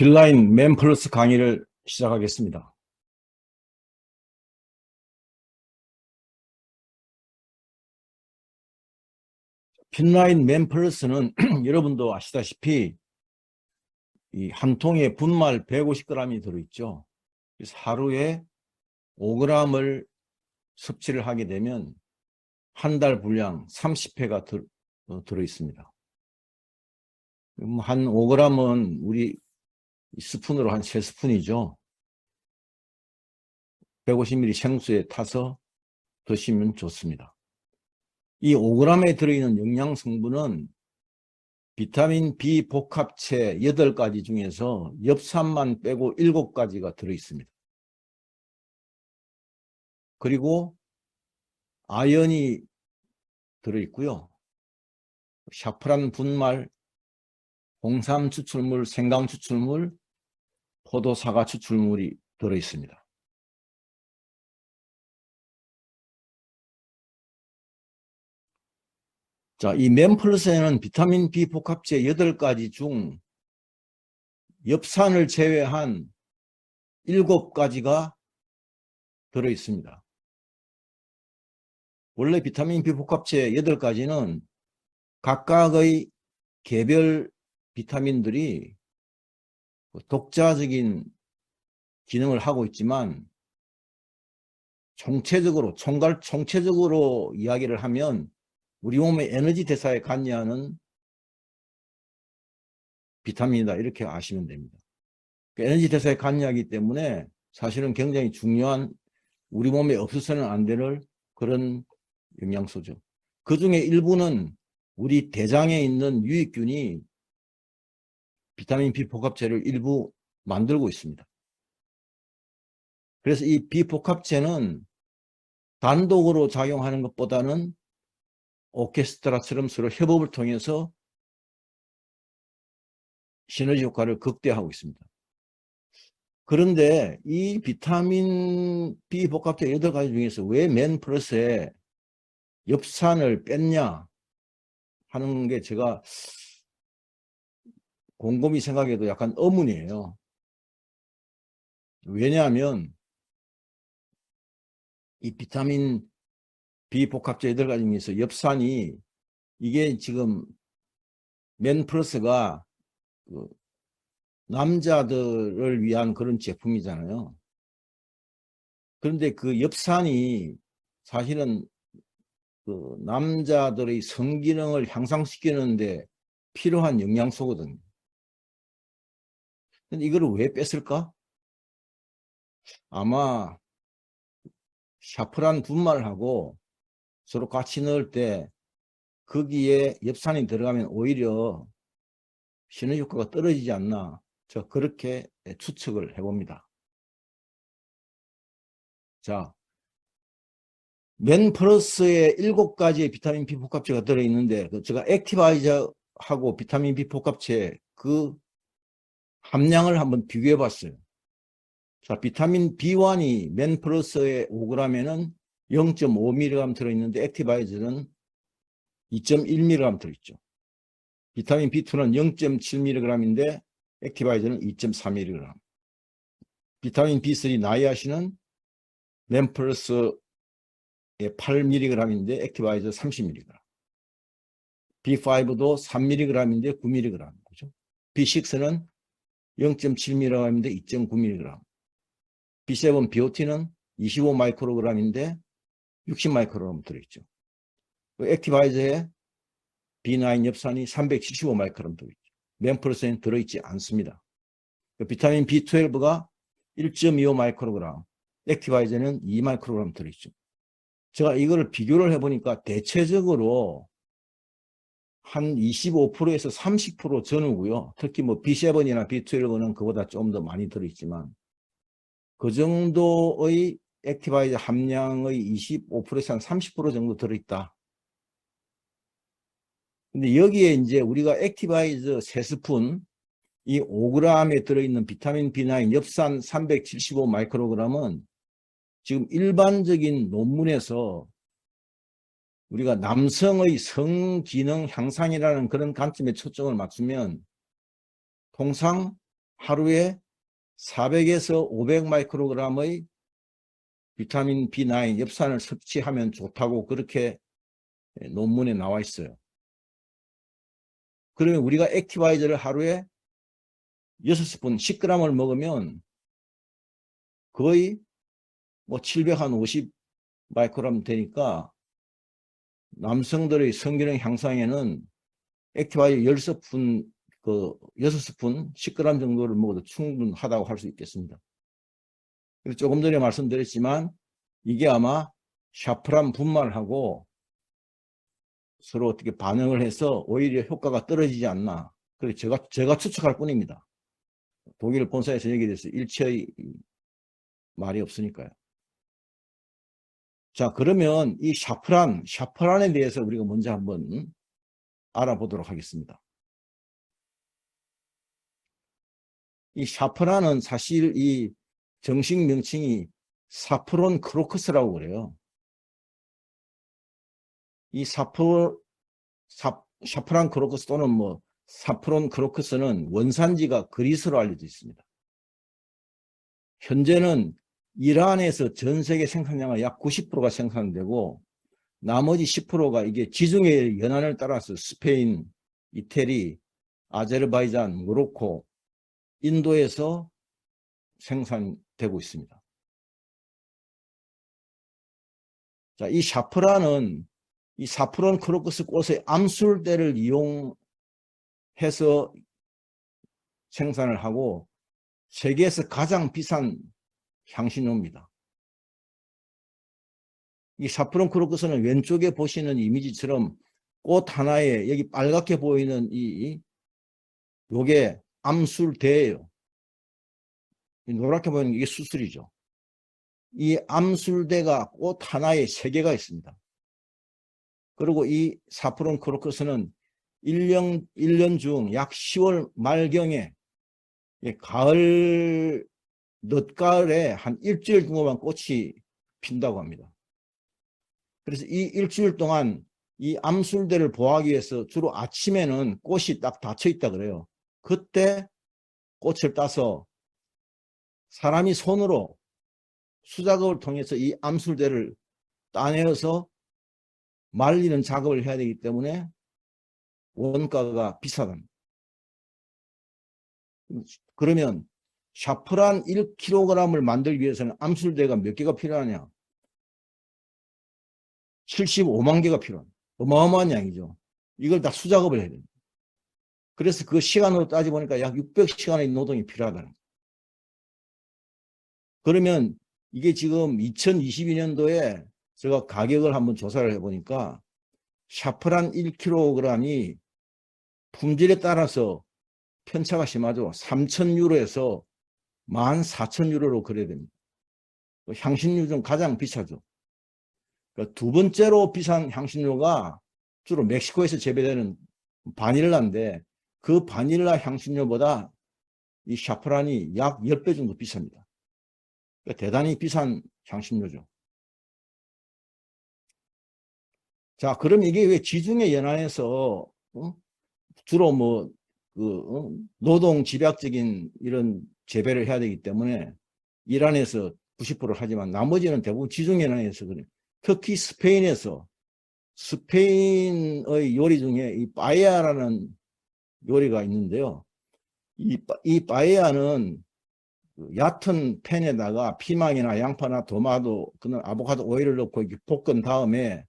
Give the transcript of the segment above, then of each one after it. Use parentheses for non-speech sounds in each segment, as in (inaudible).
필라인 맨 플러스 강의를 시작하겠습니다. 핀라인 맨 플러스는 (clears throat) 여러분도 아시다시피 이한 통에 분말 150g이 들어있죠. 그래서 하루에 5g을 섭취를 하게 되면 한 달 분량 30회가 들, 어, 들어있습니다. 한 5g은 우리 스푼으로 한 3스푼이죠. 150ml 생수에 타서 드시면 좋습니다. 이 5g에 들어있는 영양 성분은 비타민 B 복합체 8가지 중에서 엽산만 빼고 7가지가 들어있습니다. 그리고 아연이 들어있고요. 샤프란 분말, 홍삼 추출물, 생강 추출물, 포도 사과 추출물이 들어 있습니다. 자, 이 맨플러스에는 비타민 B 복합체 8가지 중 엽산을 제외한 7가지가 들어 있습니다. 원래 비타민 B 복합체 8가지는 각각의 개별 비타민들이 독자적인 기능을 하고 있지만 총체적으로 총괄 총체적으로 이야기를 하면 우리 몸의 에너지 대사에 관여하는 비타민이다 이렇게 아시면 됩니다. 그 에너지 대사에 관여하기 때문에 사실은 굉장히 중요한 우리 몸에 없어서는 안 되는 그런 영양소죠. 그 중에 일부는 우리 대장에 있는 유익균이 비타민 B 복합체를 일부 만들고 있습니다. 그래서 이 비복합체는 단독으로 작용하는 것보다는 오케스트라처럼 서로 협업을 통해서 시너지 효과를 극대화하고 있습니다. 그런데 이 비타민 B 복합체 8가지 중에서 왜 맨 플러스에 엽산을 뺐냐 하는 게 제가 곰곰이 생각해도 약간 의문이에요. 왜냐하면 이 비타민 비복합체 8가지 중에서 엽산이 이게 지금 맨 플러스가 그 남자들을 위한 그런 제품이잖아요. 그런데 그 엽산이 사실은 그 남자들의 성기능을 향상시키는데 필요한 영양소거든요. 근데 이걸 왜 뺐을까? 아마 샤프란 분말하고 서로 같이 넣을 때 거기에 엽산이 들어가면 오히려 신의 효과가 떨어지지 않나 저 그렇게 추측을 해봅니다. 자, 맨 플러스에 일곱 가지의 비타민 B 복합체가 들어있는데 그 제가 액티바이저하고 비타민 B 복합체 그 함량을 한번 비교해 봤어요. 자, 비타민 B1이 맨 플러스에 5g에는 0.5mg 들어있는데 액티바이저는 2.1mg 들어있죠. 비타민 B2는 0.7mg인데 액티바이저는 2.3mg. 비타민 B3 나이아신은 램플스의 8mg인데 액티바이저 30mg. B5도 3mg인데 9mg. 그죠? B6는 0.7mg인데 2.9mg. B7 BOT는 25 마이크로그램인데 60 마이크로그램 들어있죠. 그 액티바이저에 B9 엽산이 375 마이크로그램 들어있죠. 맨프로스엔 들어있지 않습니다. 그 비타민 B12가 1.25 마이크로그램, 액티바이저는 2 마이크로그램 들어있죠. 제가 이거를 비교를 해보니까 대체적으로 한 25%에서 30% 전후고요. 특히 뭐 B7이나 B12는 그보다 좀 더 많이 들어있지만 그 정도의 액티바이저 함량의 25%에서 한 30% 정도 들어있다. 근데 여기에 이제 우리가 액티바이저 3스푼 이 5g에 들어있는 비타민 B9 엽산 375 마이크로그램은 지금 일반적인 논문에서 우리가 남성의 성기능 향상이라는 그런 관점에 초점을 맞추면 통상 하루에 400에서 500 마이크로그램의 비타민 B9 엽산을 섭취하면 좋다고 그렇게 논문에 나와 있어요. 그러면 우리가 액티바이저를 하루에 6스푼 10g을 먹으면 거의 뭐 750 마이크로그램 되니까 남성들의 성기능 향상에는 액티바이저 10스푼 그 6스푼 10g 정도를 먹어도 충분하다고 할 수 있겠습니다. 그래서 조금 전에 말씀드렸지만 이게 아마 샤프란 분말하고 서로 어떻게 반응을 해서 오히려 효과가 떨어지지 않나. 그래 제가 제가 추측할 뿐입니다. 독일 본사에서 여기에 대해서 일체의 말이 없으니까요. 자 그러면 이 샤프란, 샤프란에 대해서 우리가 먼저 한번 알아보도록 하겠습니다. 이 샤프란은 사실 이 정식 명칭이 사프론 크로커스라고 그래요. 이 사프, 사, 샤프란 크로커스 또는 뭐 사프론 크로커스는 원산지가 그리스로 알려져 있습니다. 현재는 이란에서 전 세계 생산량의 약 90%가 생산되고 나머지 10%가 이게 지중해 연안을 따라서 스페인, 이태리, 아제르바이잔, 모로코, 인도에서 생산되고 있습니다. 자, 이 샤프란은 이 사프론 크로커스 꽃의 암술대를 이용해서 생산을 하고 세계에서 가장 비싼 향신료입니다. 이 사프론 크로커스는 왼쪽에 보시는 이미지처럼 꽃 하나에 여기 빨갛게 보이는 이 요게 암술대예요. 노랗게 보이는 게 수술이죠. 이 암술대가 꽃 하나에 세 개가 있습니다. 그리고 이 사프론 크로커스는 1년, 1년 중 약 10월 말경에 가을, 늦가을에 한 일주일 정도만 꽃이 핀다고 합니다. 그래서 이 일주일 동안 이 암술대를 보호하기 위해서 주로 아침에는 꽃이 딱 닫혀 있다 그래요. 그때 꽃을 따서 사람이 손으로 수작업을 통해서 이 암술대를 따내어서 말리는 작업을 해야 되기 때문에 원가가 비싸다. 그러면 샤프란 1kg을 만들기 위해서는 암술대가 몇 개가 필요하냐? 75만 개가 필요합니다. 어마어마한 양이죠. 이걸 다 수작업을 해야 됩니다. 그래서 그 시간으로 따져보니까 약 600시간의 노동이 필요하다는 거예요. 그러면 이게 지금 2022년도에 제가 가격을 한번 조사를 해보니까 샤프란 1kg이 품질에 따라서 편차가 심하죠. 3,000유로에서 14,000유로로 거래야 됩니다. 그 향신료 중 가장 비싸죠. 그러니까 두 번째로 비싼 향신료가 주로 멕시코에서 재배되는 바닐라인데 그 바닐라 향신료보다 이 샤프란이 약 10배 정도 비쌉니다. 그러니까 대단히 비싼 향신료죠. 자, 그럼 이게 왜 지중해 연안에서 어? 주로 뭐 그, 어? 노동 집약적인 이런 재배를 해야 되기 때문에 이란에서 90%를 하지만 나머지는 대부분 지중해 연안에서 그래. 특히 스페인에서 스페인의 요리 중에 이 빠에야라는 요리가 있는데요. 이, 이 빠에야는 그 얕은 팬에다가 피망이나 양파나 도마도 그는 아보카도 오일을 넣고 이렇게 볶은 다음에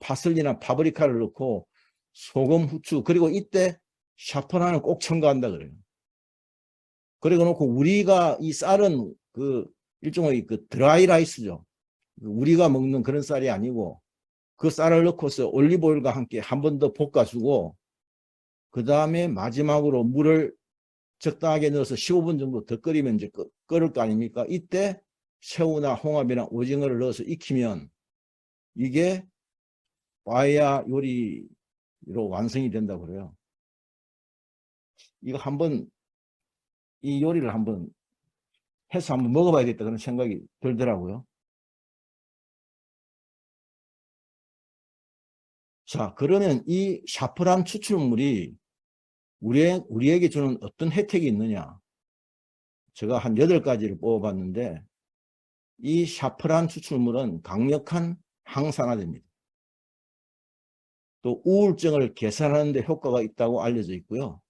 파슬리나 파브리카를 넣고 소금, 후추 그리고 이때 샤프란을 꼭 첨가한다 그래요. 그리고 놓고 우리가 이 쌀은 그 일종의 그 드라이 라이스죠. 우리가 먹는 그런 쌀이 아니고 그 쌀을 넣고서 올리브오일과 함께 한 번 더 볶아주고 그 다음에 마지막으로 물을 적당하게 넣어서 15분 정도 더 끓이면 이제 끓을 거 아닙니까? 이때 새우나 홍합이나 오징어를 넣어서 익히면 이게 와야 요리로 완성이 된다고 그래요. 이거 한번 이 요리를 한번 해서 한번 먹어봐야겠다 그런 생각이 들더라고요. 자 그러면 이 샤프란 추출물이 우리, 우리에게 주는 어떤 혜택이 있느냐. 제가 한 여덟 가지를 뽑아봤는데 이 샤프란 추출물은 강력한 항산화제입니다. 또 우울증을 개선하는 데 효과가 있다고 알려져 있고요.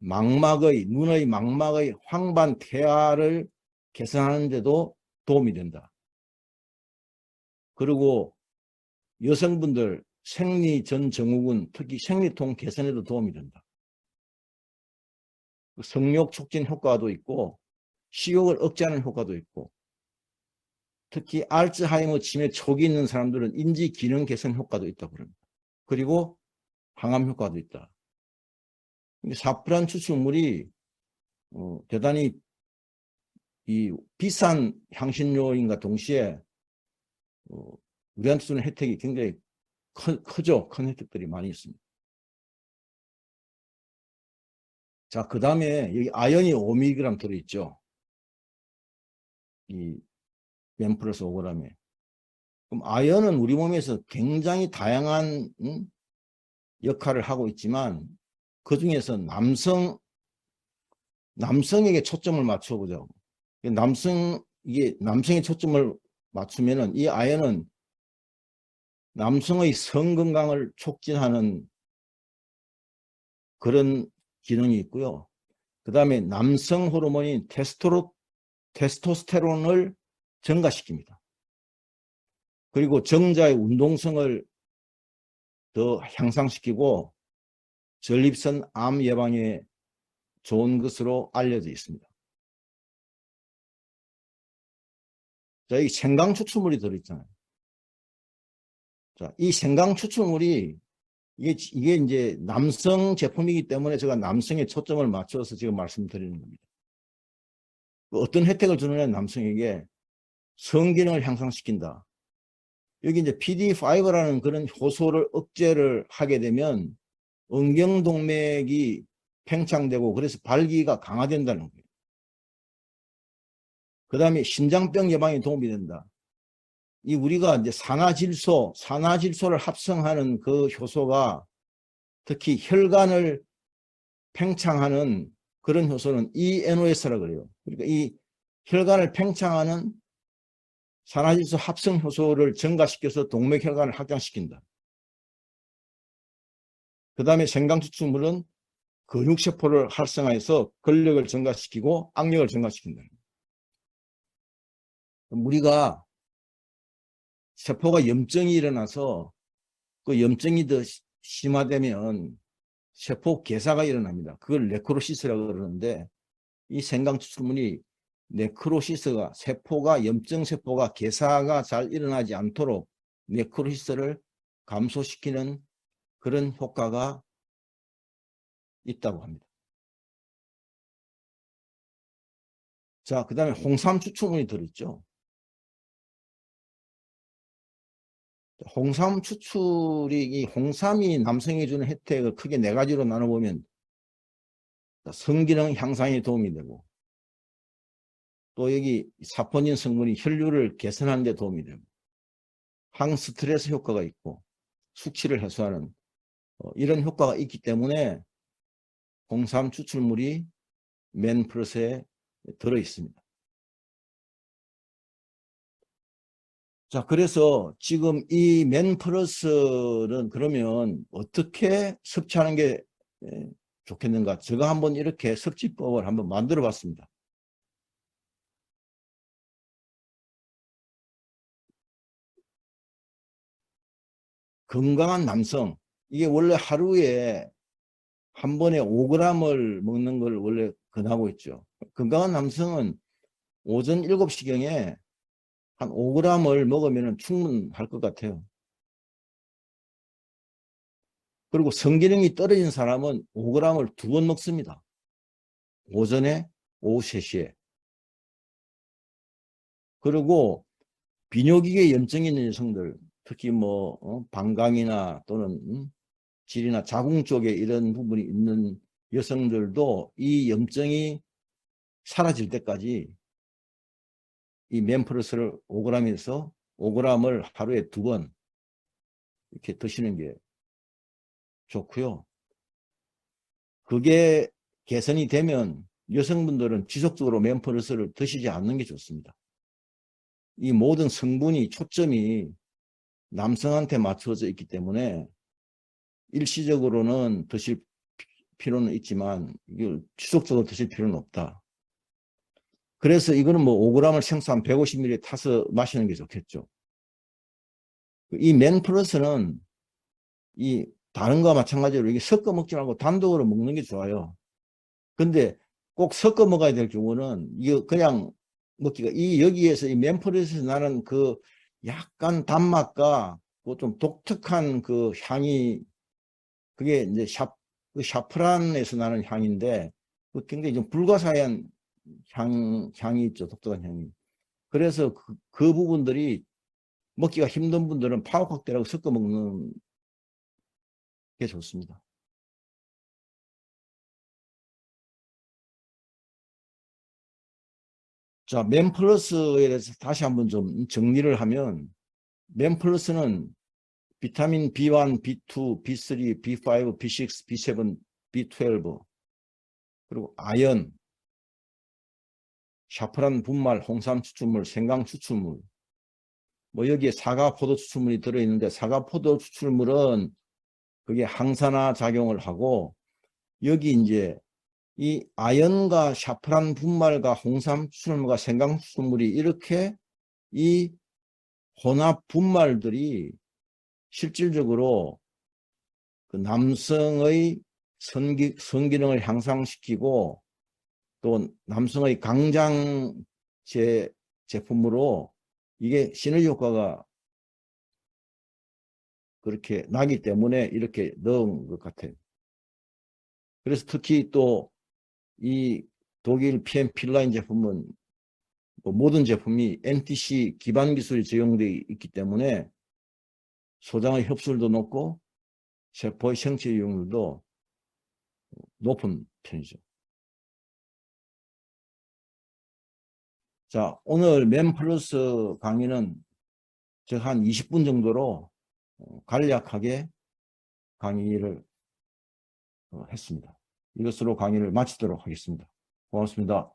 망막의 눈의 망막의 황반 태아를 개선하는 데도 도움이 된다. 그리고 여성분들 생리 전 증후군 특히 생리통 개선에도 도움이 된다. 성욕 촉진 효과도 있고 식욕을 억제하는 효과도 있고 특히 알츠하이머 치매 초기 있는 사람들은 인지 기능 개선 효과도 있다고 합니다. 그리고 항암 효과도 있다. 사프란 추출물이 어, 대단히 이 비싼 향신료인가 동시에 어, 우리한테 주는 혜택이 굉장히 크, 크죠. 큰 혜택들이 많이 있습니다. 자, 그 다음에 여기 아연이 5mg 들어있죠. 이 멤플러스 5g에. 그럼 아연은 우리 몸에서 굉장히 다양한 음? 역할을 하고 있지만 그 중에서 남성 남성에게 초점을 맞춰보자고. 남성 이게 남성의 초점을 맞추면은 이 아연은 남성의 성 건강을 촉진하는 그런 기능이 있고요. 그 다음에 남성 호르몬인 테스토로, 테스토스테론을 증가시킵니다. 그리고 정자의 운동성을 더 향상시키고 전립선 암 예방에 좋은 것으로 알려져 있습니다. 자, 이 생강 추출물이 들어있잖아요. 자, 이 생강 추출물이 이게, 이게 이제 남성 제품이기 때문에 제가 남성의 초점을 맞춰서 지금 말씀드리는 겁니다. 어떤 혜택을 주느냐 남성에게 성기능을 향상시킨다. 여기 이제 PD5라는 그런 효소를 억제를 하게 되면 은경동맥이 팽창되고 그래서 발기가 강화된다는 거예요. 그 다음에 신장병 예방에 도움이 된다. 이 우리가 이제 산화질소, 산화질소를 합성하는 그 효소가 특히 혈관을 팽창하는 그런 효소는 ENOS라 그래요. 그러니까 이 혈관을 팽창하는 산화질소 합성 효소를 증가시켜서 동맥혈관을 확장시킨다. 그 다음에 생강추출물은 근육세포를 활성화해서 근력을 증가시키고 악력을 증가시킨다. 우리가 세포가 염증이 일어나서 그 염증이 더 심화되면 세포 개사가 일어납니다. 그걸 네크로시스라고 그러는데 이 생강추출물이 네크로시스가 세포가 염증 세포가 개사가 잘 일어나지 않도록 네크로시스를 감소시키는 그런 효과가 있다고 합니다. 자, 그 다음에 홍삼 추출물이 들어있죠. 홍삼 추출이 이 홍삼이 남성이 주는 혜택을 크게 네 가지로 나눠보면 성기능 향상에 도움이 되고 또 여기 사포닌 성분이 혈류를 개선하는 데 도움이 되고 항스트레스 효과가 있고 숙취를 해소하는 어, 이런 효과가 있기 때문에 홍삼 추출물이 맨플러스에 들어 있습니다. 자, 그래서 지금 이 맨플러스는 그러면 어떻게 섭취하는 게 좋겠는가? 제가 한번 이렇게 섭취법을 한번 만들어 봤습니다. 건강한 남성, 이게 원래 하루에 한 번에 5g을 먹는 걸 원래 권하고 있죠. 건강한 남성은 오전 7시경에 한 5g을 먹으면 충분할 것 같아요. 그리고 성기능이 떨어진 사람은 5g을 두 번 먹습니다. 오전에 오후 3시에. 그리고 비뇨기계 염증이 있는 여성들, 특히 뭐 어, 방광이나 또는 음, 질이나 자궁 쪽에 이런 부분이 있는 여성들도 이 염증이 사라질 때까지 이 맨프러스를 5g에서 5g을 하루에 두 번 이렇게 드시는 게 좋고요. 그게 개선이 되면 여성분들은 지속적으로 맨플러스를 드시지 않는 게 좋습니다. 이 모든 성분이 초점이 남성한테 맞춰져 있기 때문에 일시적으로는 드실 피- 필요는 있지만 이걸 지속적으로 드실 필요는 없다. 그래서 이거는 뭐 5g을 생수 한 150ml 타서 마시는 게 좋겠죠. 이 맨플러스는 이 다른 거와 마찬가지로 이게 섞어 먹지 말고 단독으로 먹는 게 좋아요. 근데 꼭 섞어 먹어야 될 경우는 이거 그냥 먹기가 이 여기에서 이 맨플러스에서 나는 그 약간 단맛과 그좀 독특한 그 향이 그게 이제 샤, 그 샤프란에서 나는 향인데 그 굉장히 좀 불가사의한 향, 향이 있죠. 독특한 향이. 그래서 그, 그 부분들이 먹기가 힘든 분들은 파워칵테일하고 섞어 먹는 게 좋습니다. 자, 맨플러스에 대해서 다시 한번 좀 정리를 하면 맨플러스는 비타민 B1, B2, B3, B5, B6, B7, B12 그리고 아연, 샤프란 분말, 홍삼 추출물, 생강 추출물. 뭐 여기에 사과 포도 추출물이 들어있는데 사과 포도 추출물은 그게 항산화 작용을 하고 여기 이제 이 아연과 샤프란 분말과 홍삼 추출물과 생강 추출물이 이렇게 이 혼합 분말들이 실질적으로 그 남성의 성기, 성기능을 향상시키고 또 남성의 강장 제 제품으로 이게 시너지 효과가 그렇게 나기 때문에 이렇게 넣은 것 같아요. 그래서 특히 또 이 독일 PM 필라인 제품은 뭐 모든 제품이 NTC 기반 기술이 적용되어 있기 때문에 소장의 흡수율도 높고 세포의 생체 이용률도 높은 편이죠. 자, 오늘 맨 플러스 강의는 제가 한 20분 정도로 어, 간략하게 강의를 어, 했습니다. 이것으로 강의를 마치도록 하겠습니다. 고맙습니다.